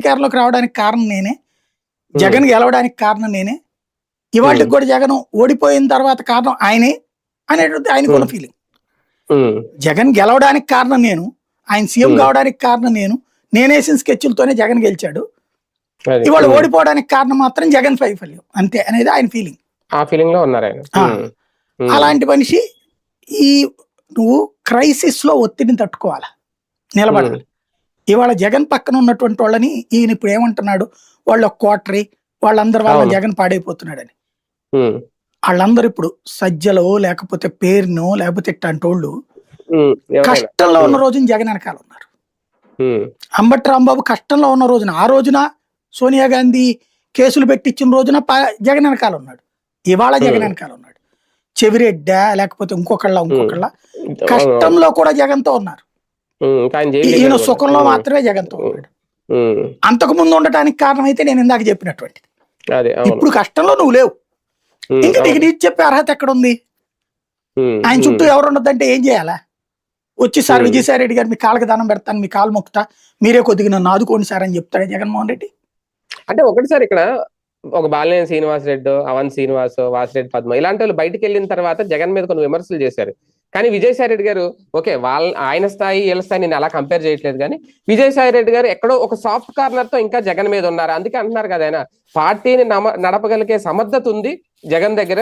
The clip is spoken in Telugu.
అధికారంలోకి రావడానికి కారణం నేనే. జగన్ గెలవడానికి కారణం నేనే. ఇవాళకి. కూడా జగన్ ఓడిపోయిన తర్వాత కారణం ఆయనే అనేటువంటి ఆయనకున్న Hmm. ఫీలింగ్ జగన్ గెలవడానికి కారణం నేను. ఆయన సీఎం. కావడానికి కారణం నేను. నేనేసిన స్కెచ్లతోనే జగన్ గెలిచాడు. ఇవాళ ఓడిపోవడానికి కారణం మాత్రం జగన్ వైఫల్యం. అంతే అనేది ఆయన ఫీలింగ్ ఆ ఫీలింగ్లో ఉన్నారు ఆయన. అలాంటి మనిషి ఈ నువ్వు క్రైసిస్లో ఒత్తిడిని తట్టుకోవాలి. నిలబడాలి. ఇవాళ జగన్ పక్కన ఉన్నటువంటి వాళ్ళని ఈయన ఇప్పుడు ఏమంటున్నాడు వాళ్ళ కోటరీ వాళ్ళందరి వల్ల. జగన్ పాడైపోతున్నాడని వాళ్ళందరూ ఇప్పుడు సజ్జలో లేకపోతే పేరునో లేకపోతే ఇట్లాంటి వాళ్ళు. కష్టంలో ఉన్న. రోజున జగన్ వెనకాల ఉన్నారు అంబటి రాంబాబు కష్టంలో ఉన్న రోజున ఆ రోజున సోనియా గాంధీ కేసులు పెట్టించిన రోజున జగన్ వెనకాల ఉన్నాడు ఇవాళ జగన్. వెనకాల ఉన్నాడు చెవిరెడ్డా లేకపోతే ఇంకొకళ్ళ ఇంకొకళ్ళ. కష్టంలో కూడా జగన్తో ఉన్నారు ఈయన. సుఖంలో మాత్రమే జగన్తో ఉన్నాడు. అంతకు ముందు ఉండటానికి కారణం అయితే నేను ఇందాక చెప్పినటువంటిది. ఇప్పుడు కష్టంలో నువ్వు లేవు. ఇంకా నీకు. నీకు చెప్పే అర్హత ఎక్కడ ఉంది ఆయన చుట్టూ ఎవరు ఉండదంటే ఏం చేయాలా? వచ్చి సార్. విజయసాయి రెడ్డి గారు మీ కాళ్ళకి దానం పెడతాను మీ కాలు మొక్కుతా మీరే కొద్దిగా నన్ను ఆదుకోండి సార్ అని చెప్తాడు జగన్మోహన్ రెడ్డి? అంటే ఒకటి సార్ ఇక్కడ ఒక బాలినేని శ్రీనివాస్ రెడ్డి అవన్ శ్రీనివాస్ వాసిరెడ్డి పద్మ ఇలాంటి వాళ్ళు బయటికి వెళ్ళిన తర్వాత జగన్ మీద కొన్ని విమర్శలు చేశారు. కానీ విజయసాయి రెడ్డి గారు ఓకే వాళ్ళ ఆయన స్థాయి వీళ్ళ స్థాయి నేను అలా కంపేర్ చేయట్లేదు కానీ విజయసాయి రెడ్డి గారు ఎక్కడో ఒక సాఫ్ట్ కార్నర్తో ఇంకా జగన్ మీద ఉన్నారు. అందుకే అంటున్నారు కదా ఆయన. పార్టీని నమ నడపగలిగే సమర్థత ఉంది జగన్ దగ్గర.